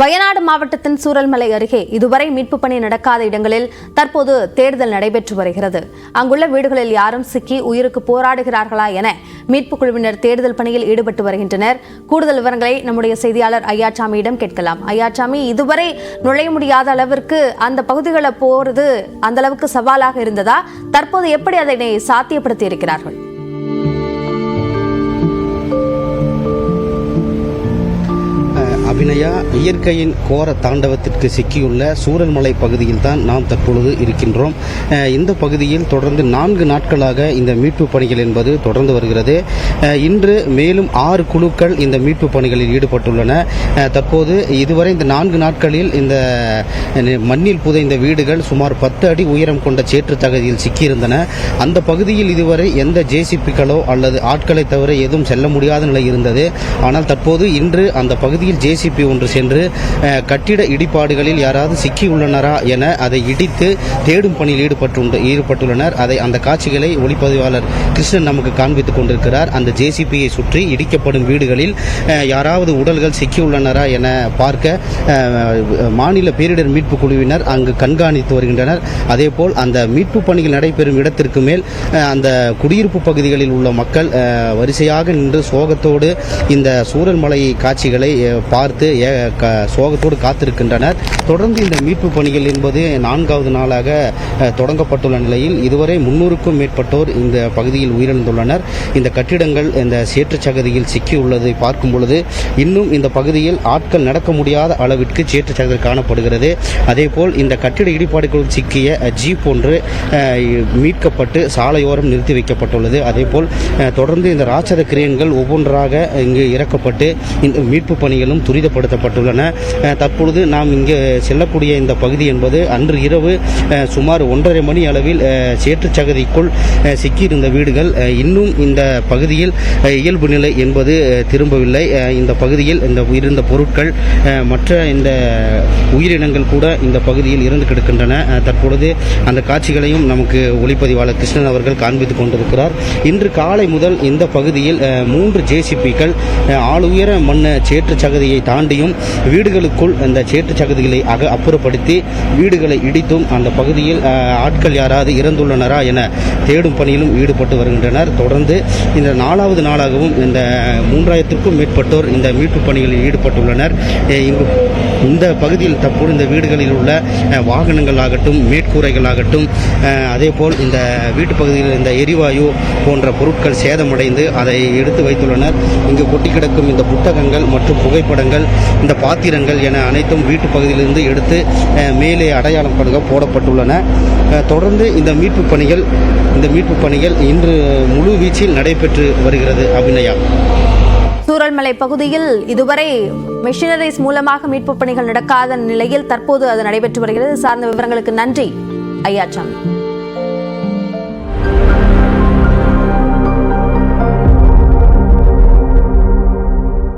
வயநாடு மாவட்டத்தின் சூரல்மலை அருகே இதுவரை மீட்பு பணி நடக்காத இடங்களில் தற்போது தேடுதல் நடைபெற்று வருகிறது. அங்குள்ள வீடுகளில் யாரும் சிக்கி உயிருக்கு போராடுகிறார்களா என மீட்பு குழுவினர் தேடுதல் பணியில் ஈடுபட்டு வருகின்றனர். கூடுதல் விவரங்களை நம்முடைய செய்தியாளர் ஐயாச்சாமியிடம் கேட்கலாம். ஐயாச்சாமி இதுவரை நுழைய முடியாத அளவிற்கு அந்த பகுதிகளை போறது அந்த அளவுக்கு சவாலாக இருந்ததா? தற்போது எப்படி அதனை சாத்தியப்படுத்தி இருக்கிறார்கள் அபிநயா இயற்கையின் கோர தாண்டவத்திற்கு சிக்கியுள்ள சூரல்மலை பகுதியில் தான் நாம் தற்பொழுது இருக்கின்றோம். இந்த பகுதியில் தொடர்ந்து நான்கு நாட்களாக இந்த மீட்பு பணிகள் என்பது தொடர்ந்து வருகிறது. இன்று மேலும் ஆறு குழுக்கள் இந்த மீட்பு பணிகளில் ஈடுபட்டுள்ளன. தற்போது இதுவரை இந்த நான்கு நாட்களில் இந்த மண்ணில் புதைந்த வீடுகள் சுமார் பத்து அடி உயரம் கொண்ட சேற்று தகுதியில் சிக்கியிருந்தன. அந்த பகுதியில் இதுவரை எந்த ஜேசிபிக்களோ அல்லது ஆட்களை தவிர எதுவும் செல்ல முடியாத நிலை இருந்தது. ஆனால் தற்போது இன்று அந்த பகுதியில் ஜேசிபி ஒன்று சென்று கட்டிட இடிபாடுகளில் யாராவது சிக்கியுள்ளனரா என அதை இடித்து தேடும் பணியில் ஈடுபட்டு ஈடுபட்டுள்ளனர். அதை அந்த காட்சிகளை ஒளிப்பதிவாளர் கிருஷ்ணன் நமக்கு காண்பித்துக் கொண்டிருக்கிறார். அந்த ஜேசிபியை சுற்றி இடிக்கப்படும் வீடுகளில் யாராவது உடல்கள் சிக்கியுள்ளனரா என பார்க்க மாநில பேரிடர் மீட்பு குழுவினர் அங்கு கண்காணித்து வருகின்றனர். அதேபோல் அந்த மீட்பு பணிகள் நடைபெறும் இடத்திற்கு மேல் அந்த குடியிருப்பு பகுதிகளில் உள்ள மக்கள் வரிசையாக நின்று சோகத்தோடு இந்த சூரல்மலை காட்சிகளை பார்த்து ஏ- க- சோகத்தோடு காத்திருக்கின்றனர். தொடர்ந்து இந்த மீட்பு பணிகள் என்பது நான்காவது நாளாக தொடங்கப்பட்டுள்ள நிலையில் இதுவரை முன்னூறுக்கும் மேற்பட்டோர் இந்த பகுதியில் உயிரிழந்துள்ளனர். இந்த கட்டிடங்கள் இந்த சேற்றுச்சகதியில் சிக்கியுள்ளதை பார்க்கும் பொழுது இன்னும் இந்த பகுதியில் ஆட்கள் நடக்க முடியாத அளவிற்கு சேற்றுச் சகதி காணப்படுகிறது. அதேபோல் இந்த கட்டிட இடிபாடுகளுள் சிக்கிய ஜீப் ஒன்று மீட்கப்பட்டு சாலையோரம் நிறுத்தி வைக்கப்பட்டுள்ளது. அதேபோல் தொடர்ந்து இந்த ராட்சத கிரேன்கள் ஒவ்வொன்றாக இங்கு இறக்கப்பட்டு இந்த மீட்பு பணிகளும் துரித அஹ், தற்பொழுது நாம் இங்கே செல்லக்கூடிய இந்த பகுதி என்பது அன்று இரவு சுமார் ஒன்றரை மணி அளவில் சேற்றுச்சகதிக்குள் சேற்றுச் சகதிக்குள் சிக்கியிருந்த வீடுகள். இன்னும் இந்த பகுதியில் இயல்பு நிலை என்பது திரும்பவில்லை. இந்த பகுதியில் இந்த இருந்த பொருட்கள் மற்ற இந்த உயிரினங்கள் கூட இந்த பகுதியில் இருந்து கிடக்கின்றன. தற்பொழுது அந்த காட்சிகளையும் நமக்கு ஒளிப்பதிவாளர் கிருஷ்ணன் அவர்கள் காண்பித்துக் கொண்டிருக்கிறார். இன்று காலை முதல் இந்த பகுதியில் மூன்று ஜேசிபிக்கள் ஆளுயர மண் சேற்றுச் சகதியை தாண்டியும் வீடுகளுக்குள் அந்த சேற்றுச்சகதிகளை அக அப்புறப்படுத்தி வீடுகளை இடித்தும் அந்த பகுதியில் ஆட்கள் யாராவது இறந்துள்ளனரா என தேடும் பணியிலும் ஈடுபட்டு வருகின்றனர். தொடர்ந்து இந்த நாலாவது நாளாகவும் இந்த மூன்றாயிரத்திற்கும் மேற்பட்டோர் இந்த மீட்பு பணிகளில் ஈடுபட்டுள்ளனர். இங்கு இந்த பகுதியில் தற்போது இந்த வீடுகளில் உள்ள வாகனங்கள் ஆகட்டும் மேற்கூரைகள் அஹ், அதேபோல் இந்த வீட்டு பகுதியில் இந்த எரிவாயு போன்ற பொருட்கள் சேதமடைந்து அதை எடுத்து வைத்துள்ளனர். இங்கு கொட்டி கிடக்கும் இந்த புத்தகங்கள் மற்றும் புகைப்படங்கள் இந்த பாத்திரங்கள் என அனைத்தும் வீட்டு பகுதியிலிருந்து எடுத்து மேலே அடையாளம் படுக போடப்பட்டுள்ளன. தொடர்ந்து இந்த மீட்பு பணிகள் இந்த மீட்பு பணிகள் இன்று முழு வீச்சில் நடைபெற்று வருகிறது அபிநயா. தூரல்மலை பகுதியில் இதுவரை மெஷினரிஸ் மூலமாக மீட்புப் பணிகள் நடக்காத நிலையில் தற்போது அது நடைபெற்று வருகிறது. சார்ந்த விவரங்களுக்கு நன்றி. ஐயாச்சாமி